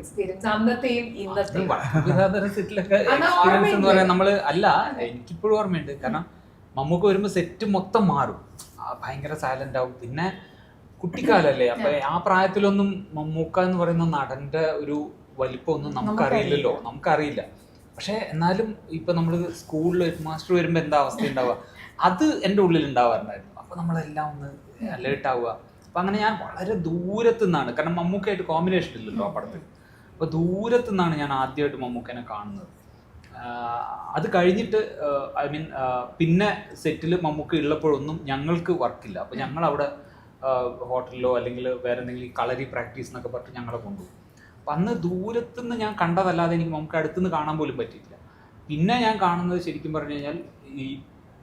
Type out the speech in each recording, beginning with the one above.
Experience അന്നത്തെയും ഇന്നത്തെയും. വിധാതര സെറ്റിലൊക്കെ experience എന്ന്? പറയാൻ നമ്മൾ അല്ല എനിക്കിപ്പോഴും ഓർമ്മയുണ്ട്. കാരണം മമ്മൂക്ക് വരുമ്പോ സെറ്റ് മൊത്തം മാറും. ഭയങ്കര സൈലന്റ് ആവും. പിന്നെ കുട്ടിക്കാലല്ലേ? അപ്പൊ ആ പ്രായത്തിലൊന്നും മമ്മൂക്ക എന്ന് പറയുന്ന നടന്റെ ഒരു വലിപ്പമൊന്നും നമുക്കറിയില്ലല്ലോ. നമുക്കറിയില്ല. പക്ഷെ എന്നാലും ഇപ്പൊ നമ്മൾ സ്കൂളിൽ ഹെഡ് മാസ്റ്റർ വരുമ്പോ എന്താ അവസ്ഥ ഉണ്ടാവുക? അത് എന്റെ ഉള്ളിൽ ഉണ്ടാവാറുണ്ടായിരുന്നു. അപ്പൊ നമ്മളെല്ലാം ഒന്ന് അലേർട്ട് ആവുക. അപ്പൊ അങ്ങനെ ഞാൻ വളരെ ദൂരത്തു നിന്നാണ് കാരണം മമ്മൂക്കായിട്ട് കോമ്പിനേഷൻ ഇല്ലല്ലോ ആ പടത്തിൽ. അപ്പൊ ദൂരത്തു നിന്നാണ് ഞാൻ ആദ്യമായിട്ട് മമ്മൂക്കനെ കാണുന്നത്. അത് കഴിഞ്ഞിട്ട് ഐ മീൻ പിന്നെ സെറ്റിൽ മമ്മൂക്ക ഉള്ളപ്പോഴൊന്നും ഞങ്ങൾക്ക് വർക്കില്ല. അപ്പൊ ഞങ്ങൾ അവിടെ ഹോട്ടലിലോ അല്ലെങ്കിൽ വേറെ എന്തെങ്കിലും കളരി പ്രാക്ടീസ് എന്നൊക്കെ പറഞ്ഞിട്ട് ഞങ്ങളെ കൊണ്ടുപോകും. അപ്പം അന്ന് ദൂരത്തുനിന്ന് ഞാൻ കണ്ടതല്ലാതെ എനിക്ക് മമ്മൂക്ക അടുത്തുനിന്ന് കാണാൻ പോലും പറ്റിയില്ല പിന്നെ ഞാൻ കാണുന്നത് ശരിക്കും പറഞ്ഞു കഴിഞ്ഞാൽ ഈ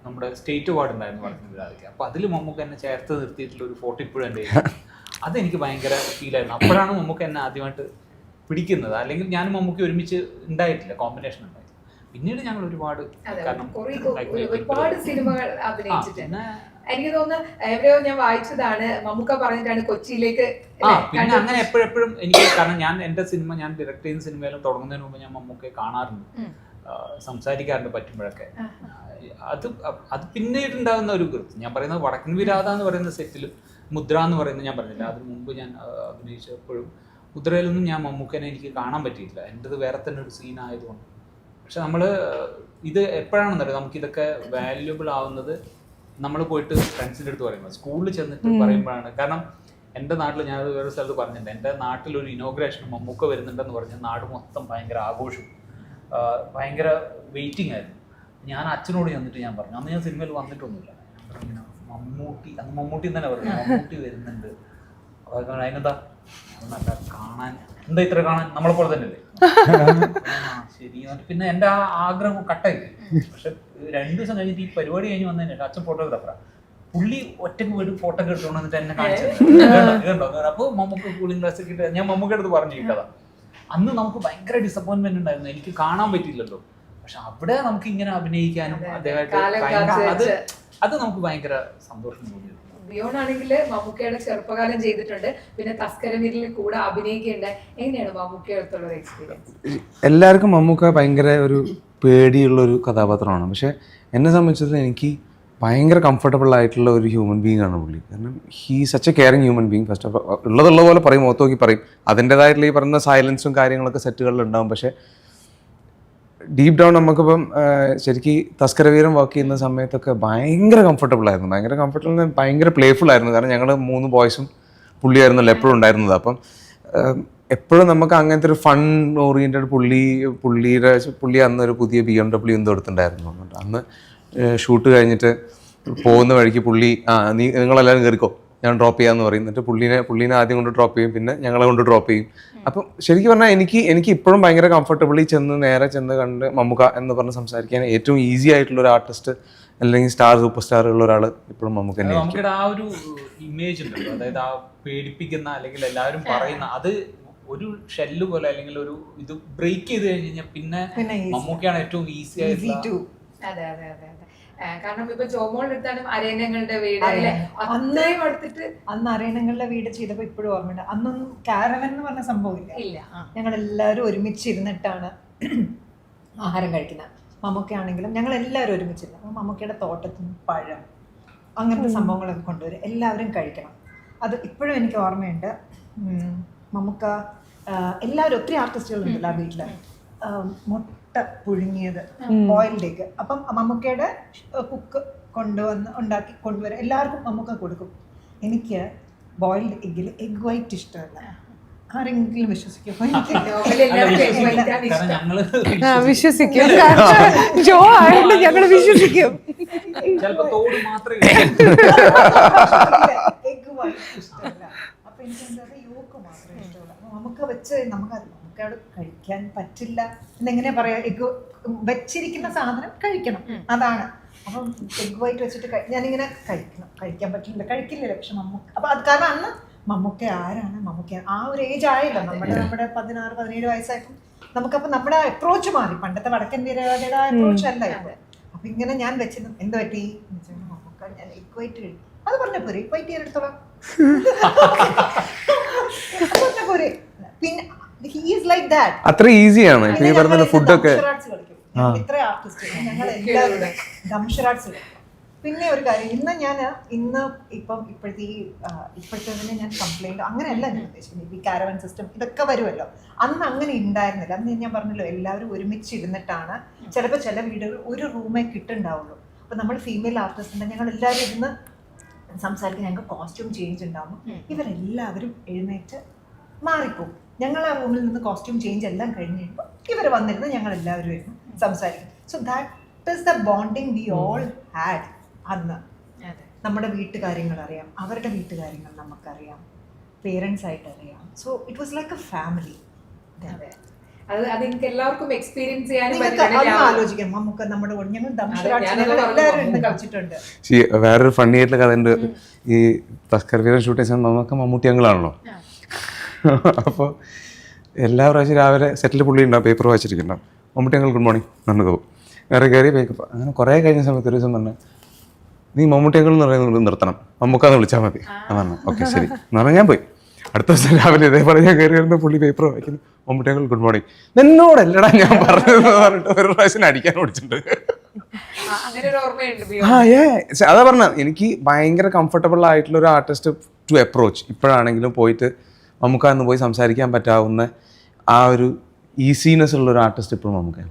നമ്മുടെ സ്റ്റേറ്റ് വാർഡ് ഉണ്ടായിരുന്നു വടക്കൻ രാവിലെ അപ്പോൾ അതിൽ മമ്മൂക്ക് എന്നെ ചേർത്ത് നിർത്തിയിട്ടുള്ള ഒരു ഫോട്ടോ ഇപ്പോഴും എന്റെ അത് അതെനിക്ക് ഭയങ്കര ഫീലായിരുന്നു അപ്പോഴാണ് മമ്മൂക്ക് എന്നെ ആദ്യമായിട്ട് പിടിക്കുന്നത്. അല്ലെങ്കിൽ ഞാനും മമ്മൂക്ക് ഒരുമിച്ച് ഉണ്ടായിട്ടില്ല കോമ്പിനേഷൻ ഉണ്ടായി. പിന്നീട് ഞങ്ങൾ ഒരുപാട് ഒരുപാട് സിനിമകൾ അഭിനയിച്ചിട്ടുണ്ട് എനിക്ക് തോന്നുന്നു എവിടെയോ ഞാൻ വായിച്ചതാണ് മമ്മൂക്ക പറഞ്ഞിട്ടാണ് കൊച്ചിയിലേക്ക് ആ പിന്നെ അങ്ങനെ എപ്പോഴെപ്പോഴും എനിക്ക് കാരണം ഞാൻ എന്റെ സിനിമ ഞാൻ ഡയറക്ട് ചെയ്യുന്ന സിനിമയിലും തുടങ്ങുന്നതിന് മുമ്പ് ഞാൻ മമ്മൂക്കെ കാണാറുണ്ട്. സംസാരിക്കാറുണ്ട് പറ്റുമ്പോഴൊക്കെ. അത് അത് പിന്നീട് ഉണ്ടാകുന്ന ഒരു ഗ്രൂപ്പ് ഞാൻ പറയുന്നത് വടക്കൻ വിരാത എന്ന് പറയുന്ന സെറ്റിൽ മുദ്ര എന്ന് പറയുന്നത് ഞാൻ പറഞ്ഞില്ല. അതിന് മുമ്പ് ഞാൻ അഭിനയിച്ചപ്പോഴും മുദ്രയിലൊന്നും ഞാൻ മമ്മൂക്കനെ എനിക്ക് കാണാൻ പറ്റിയിട്ടില്ല. എന്റെത് വേറെ തന്നെ ഒരു സീൻ ആയതുകൊണ്ട്. പക്ഷെ നമ്മൾ ഇത് എപ്പോഴാണെന്നറിയാം? നമുക്കിതൊക്കെ വാല്യുബിൾ ആവുന്നത് നമ്മൾ പോയിട്ട് ഫ്രണ്ട്സിന്റെ അടുത്ത് പറയുമ്പോൾ സ്കൂളിൽ ചെന്നിട്ട് പറയുമ്പോഴാണ്. കാരണം എന്റെ നാട്ടിൽ ഞാൻ വേറെ സ്ഥലത്ത് പറഞ്ഞിട്ടുണ്ട്. എന്റെ നാട്ടിൽ ഒരു ഇനോഗ്രേഷൻ മമ്മൂക്ക വരുന്നുണ്ടെന്ന് പറഞ്ഞ് നാട് മൊത്തം ഭയങ്കര ആഘോഷം. ഭയങ്കര വെയിറ്റിംഗ് ആയിരുന്നു. ഞാൻ അച്ഛനോട് ചെന്നിട്ട് ഞാൻ പറഞ്ഞു. അന്ന് ഞാൻ സിനിമയിൽ വന്നിട്ടൊന്നുമില്ല. മമ്മൂട്ടി അന്ന് മമ്മൂട്ടി തന്നെ പറഞ്ഞു മമ്മൂട്ടി വരുന്നുണ്ട്. അതൊക്കെ അതിനെന്താ? നല്ല കാണാൻ? എന്താ ഇത്ര കാണാൻ? നമ്മളെ പോലെ തന്നെ ശരി. പിന്നെ എന്റെ ആ ആഗ്രഹം കട്ടായി പക്ഷെ രണ്ടു ദിവസം കഴിഞ്ഞിട്ട് ഈ പരിപാടി കഴിഞ്ഞ് വന്നതിന് അച്ഛൻ ഫോട്ടോഗ്രാഫറാ പുള്ളി ഒറ്റയ്ക്ക് വീട് ഫോട്ടോ ഒക്കെ എടുത്തോണ്ട് വന്നിട്ട് എന്നെ കാണിച്ചു കണ്ടോ? അപ്പൊ മമ്മൂക്ക് കൂളിംഗ് ഗ്ലാസ് ഒക്കെ ഞാൻ മമ്മൂക്ക് അടുത്ത് പറഞ്ഞു ഈ കഥ. അന്ന് നമുക്ക് ഭയങ്കര ഡിസപ്പോയിന്റ്മെന്റ് ഉണ്ടായിരുന്നു. എനിക്ക് കാണാൻ പറ്റിയില്ലല്ലോ. പക്ഷെ അവിടെ നമുക്ക് ഇങ്ങനെ അഭിനയിക്കാനും. അദ്ദേഹമായിട്ട് അത്. അത് നമുക്ക് ഭയങ്കര സന്തോഷം തോന്നിയത്. ബിയോൺ ആണെങ്കിൽ മമ്മൂക്കയുടെ ചെറുപ്പകാലം ചെയ്തിട്ടുണ്ട്. പിന്നെ തസ്കരവീരിൽ കൂടെ അഭിനയിക്കേണ്ട എങ്ങനെയാണ് മമ്മൂക്കയുടെ ഒരു എക്സ്പീരിയൻസ് എല്ലാവർക്കും മമ്മൂക്ക ഭയങ്കര ഒരു പേടിയുള്ള ഒരു കഥാപാത്രമാണ്. പക്ഷെ എന്നെ സംബന്ധിച്ചിടത്തോളം എനിക്ക് ഭയങ്കര കംഫർട്ടബിൾ ആയിട്ടുള്ള ഒരു ഹ്യൂമൻ ബീങ് ആണ് പുള്ളി. കാരണം he such a caring human being first of ഉള്ളതുള്ള പോലെ പറയും മുഖത്ത് നോക്കി പറയും. അതിന്റെതായിട്ടുള്ള ഈ പറയുന്ന സൈലൻസും കാര്യങ്ങളൊക്കെ സെറ്റുകളിൽ ഉണ്ടാവും പക്ഷേ ഡീപ്പ് ഡൗൺ നമുക്കിപ്പം ശരിക്കും തസ്കരവീരം വർക്ക് ചെയ്യുന്ന സമയത്തൊക്കെ ഭയങ്കര കംഫർട്ടബിൾ ആയിരുന്നു. ഭയങ്കര കംഫർട്ടബിൾ ഭയങ്കര പ്ലേഫുൾ ആയിരുന്നു. കാരണം ഞങ്ങൾ മൂന്ന് ബോയ്സും പുള്ളിയായിരുന്നല്ലോ എപ്പോഴും ഉണ്ടായിരുന്നത്. അപ്പം എപ്പോഴും നമുക്ക് അങ്ങനത്തെ ഒരു ഫൺ ഓറിയന്റഡ് പുള്ളി പുള്ളിയുടെ പുള്ളി അന്ന് ഒരു പുതിയ ബി എം ഡബ്ല്യു എന്തോ എടുത്തിട്ടുണ്ടായിരുന്നു. അന്ന് ഷൂട്ട് കഴിഞ്ഞിട്ട് പോകുന്ന വഴിക്ക് പുള്ളി ആ നീ നിങ്ങളെല്ലാവരും കയറിക്കോ ഞാൻ ഡ്രോപ്പ് ചെയ്യാന്ന് പറയും. എന്നിട്ട് പുള്ളിനെ പുള്ളീനെ ആദ്യം കൊണ്ട് ഡ്രോപ്പ് ചെയ്യും. പിന്നെ ഞങ്ങളെ കൊണ്ട് ഡ്രോപ്പ് ചെയ്യും. അപ്പം ശരിക്കും പറഞ്ഞാൽ എനിക്ക് എനിക്ക് ഇപ്പോഴും ഭയങ്കര കംഫർട്ടബിളി ചെന്ന് നേരെ ചെന്ന് കണ്ട് മമ്മുക്ക എന്ന് പറഞ്ഞ് സംസാരിക്കാൻ ഏറ്റവും ഈസി ആയിട്ടുള്ള ഒരു ആർട്ടിസ്റ്റ് അല്ലെങ്കിൽ സ്റ്റാർ സൂപ്പർ സ്റ്റാറുള്ള ഒരാൾ ഇപ്പോഴും മമ്മൂക്ക തന്നെയാണ് തന്നെയായിരിക്കും. ആ ഒരു ഇമേജ് ഉണ്ടല്ലോ. അതായത് ആ പേടിപ്പിക്കുന്ന അല്ലെങ്കിൽ എല്ലാവരും പറയുന്ന അത് ഒരു ഷെല്ല് പോലെ അല്ലെങ്കിൽ ഒരു ഇത് ബ്രേക്ക് ചെയ്ത് കഴിഞ്ഞ് കഴിഞ്ഞാൽ പിന്നെ മമ്മൂക്കയാണ് ഏറ്റവും ഈസി ആയിട്ടുള്ള അതെ അതെ അതെ. കാരണം ഇപ്പൊ ജോമോൾ എടുത്താലും അരയനങ്ങളുടെ വീട് അല്ലെ? അത്രയും എടുത്തിട്ട് അന്ന് അരയണങ്ങളുടെ വീട് ചെയ്തപ്പോ ഇപ്പോഴും ഓർമ്മയുണ്ട്. അന്നൊന്നും കാരവൻ എന്ന് പറഞ്ഞ സംഭവം ഇല്ല ഞങ്ങൾ എല്ലാവരും ഒരുമിച്ചിരുന്നിട്ടാണ് ആഹാരം കഴിക്കുന്നത് മമ്മൂക്കയാണെങ്കിലും ഞങ്ങൾ എല്ലാവരും ഒരുമിച്ചിരുന്നു. അപ്പൊ മമ്മൂക്കയുടെ തോട്ടത്തിൽ പഴം അങ്ങനത്തെ സംഭവങ്ങളൊക്കെ കൊണ്ടുവരും. എല്ലാവരും കഴിക്കണം. അത് ഇപ്പോഴും എനിക്ക് ഓർമ്മയുണ്ട്. മമ്മൂക്ക എല്ലാവരും ഒത്തിരി ആർട്ടിസ്റ്റുകളുണ്ടല്ലോ ആ വീട്ടിൽ മുട്ട പുഴുങ്ങിയത് ഓയിലിലേക്ക്. അപ്പം മമ്മൂക്കയുടെ കുക്ക് കൊണ്ടുവന്ന് ഉണ്ടാക്കി കൊണ്ടുവരും എല്ലാവർക്കും മമ്മൂക്ക കൊടുക്കും. എനിക്ക് ബോയിൽഡ് എഗ്ഗിൽ എഗ് വൈറ്റ് ഇഷ്ടമല്ല. ആരെങ്കിലും വിശ്വസിക്കും. കാരണം ജോ ആയതുകൊണ്ട് ഞങ്ങൾ വിശ്വസിക്കും. എഗ് വൈറ്റ് ഇഷ്ടമല്ല. അപ്പൊ എനിക്ക് എന്താ യോക്ക് മാത്രമേ ഇഷ്ടമുള്ളൂ. നമുക്ക് വെച്ച് നമുക്ക് നമുക്ക് അവിടെ കഴിക്കാൻ പറ്റില്ല എന്നെങ്ങനെ പറയാ? എഗ് വെച്ചിരിക്കുന്ന സാധനം കഴിക്കണം. അതാണ്. അപ്പം എഗ് വൈറ്റ് വെച്ചിട്ട് ഞാനിങ്ങനെ കഴിക്കണം. കഴിക്കാൻ പറ്റില്ല. കഴിക്കില്ല പക്ഷെ മമ്മൂക്ക അപ്പൊ അത് കാരണം അന്ന് മമ്മൂക്ക ആരാണ്? മമ്മൂക്ക ആ ഒരു ഏജ് ആയല്ലോ. നമ്മുടെ നമ്മുടെ പതിനാറ് പതിനേഴ് വയസ്സായപ്പോൾ നമുക്കപ്പോൾ നമ്മുടെ അപ്രോച്ച് മാറി. പണ്ടത്തെ വടക്കൻ വീരയുടെ അപ്രോച്ച് അല്ല അപ്പൊ ഇങ്ങനെ ഞാൻ വെച്ചിരുന്നു. എന്ത് പറ്റി? മമ്മൂക്ക ഞാൻ എഗ് വൈറ്റ് കഴിക്കും അത് പറഞ്ഞ പോരെ. എഗ് വൈറ്റ് ഞാൻ എടുത്തോളാം. അത് പറഞ്ഞ പോരെ. പിന്നെ അത്ര ഈസിയാണ് നീ ഈ പറഞ്ഞ ഫുഡൊക്കെ പിന്നെ ഒരു കാര്യം ഇന്ന് ഞാൻ ഇന്ന് ഇപ്പം ഇപ്പോഴത്തെ ഈ ഇപ്പോഴത്തെ ഇപ്പോഴത്തെ ഞാൻ കംപ്ലൈന്റ് അങ്ങനെയല്ല ഞാൻ ഉദ്ദേശിക്കുന്നത്. ഈ കാരവൻ സിസ്റ്റം ഇതൊക്കെ വരുമല്ലോ. അന്ന് അങ്ങനെ ഉണ്ടായിരുന്നില്ല അന്ന് ഞാൻ പറഞ്ഞല്ലോ എല്ലാവരും ഒരുമിച്ച് ഇരുന്നിട്ടാണ് ചിലപ്പോൾ ചില വീടുകൾ ഒരു റൂമേ കിട്ടുണ്ടാവുള്ളൂ. അപ്പം നമ്മൾ ഫീമെയിൽ ആർട്ടിസ്റ്റ് ഉണ്ട് ഞങ്ങൾ എല്ലാവരും ഇരുന്ന് സംസാരിക്കാൻ ഞങ്ങൾക്ക് കോസ്റ്റ്യൂം ചേഞ്ച് ഉണ്ടാവും ഇവരെല്ലാവരും എഴുന്നേറ്റ് മാറിപ്പോകും. ഞങ്ങൾ ആ റൂമിൽ നിന്ന് കോസ്റ്റ്യൂം ചേഞ്ച് എല്ലാം കഴിഞ്ഞ് കഴിയുമ്പോൾ ഇവർ വന്നിരുന്ന് ഞങ്ങൾ എല്ലാവരും ഇരുന്ന് സംസാരിക്കും so that is the bonding we all had അന്ന്. അതെ. നമ്മുടെ വീട്ടുകാര്യങ്ങൾ അറിയാം അവരുടെ വീട്ടുകാര്യങ്ങൾ നമുക്കറിയാം പേരൻസ് ആയിട്ട് അറിയാം. So it was like a family അതെ. അത് അത് എനിക്ക് എല്ലാവർക്കും എക്സ്പീരിയൻസ് ചെയ്യാനും നമുക്ക് നമ്മുടെ ഞങ്ങൾ വേറൊരു ഫണ്ണി ആയിട്ടുള്ള കഥ ഉണ്ട് ഈ തസ്കർ വീരൻ ഷൂട്ട് നമുക്ക് മമ്മൂട്ടി അങ്കിളാണല്ലോ. അപ്പോൾ എല്ലാ പ്രാവശ്യം രാവിലെ സെറ്റിൽ പുള്ളി ഉണ്ടാവും പേപ്പർ വായിച്ചിരിക്കുന്നുണ്ടാവും. മമ്മൂട്ടി ഞങ്ങൾ ഗുഡ് മോർണിംഗ് നന്ദി പോകും. വേറെ കയറി പേക്കപ്പ് അങ്ങനെ കുറേ കഴിഞ്ഞ സമയത്ത് ഒരു ദിവസം പറഞ്ഞു നീ മമ്മൂട്ടി അങ്കിൾ എന്ന് പറയുന്നത് നിർത്തണം മമ്മൂക്കാന്ന് വിളിച്ചാൽ മതി. അതാണ് പറഞ്ഞു ഓക്കെ ശരി. എന്ന് പറഞ്ഞാൽ ഞാൻ പോയി. അടുത്ത ദിവസം രാവിലെ ഇതേപോലെ ഞാൻ കയറി വരുന്ന പുള്ളി പേപ്പർ വായിക്കുന്നു മമ്മൂട്ടി അങ്കിൾ ഗുഡ് മോർണിംഗ് എന്നോടല്ലടാ ഞാൻ പറഞ്ഞതെന്ന് പറഞ്ഞിട്ട് ഒരു പ്രാവശ്യം അടിക്കാൻ ഓടിച്ചിട്ടുണ്ട്. ആ ഏ അതാ പറഞ്ഞ എനിക്ക് ഭയങ്കര കംഫർട്ടബിൾ ആയിട്ടുള്ള ഒരു ആർട്ടിസ്റ്റ് ടു അപ്രോച്ച് ഇപ്പോഴാണെങ്കിലും പോയിട്ട് നമുക്കന്ന് പോയി സംസാരിക്കാൻ പറ്റാവുന്ന ആ ഒരു ഈസിനെസ് ഉള്ള ഒരു ആർട്ടിസ്റ്റ് ഇപ്പോഴും നമുക്ക്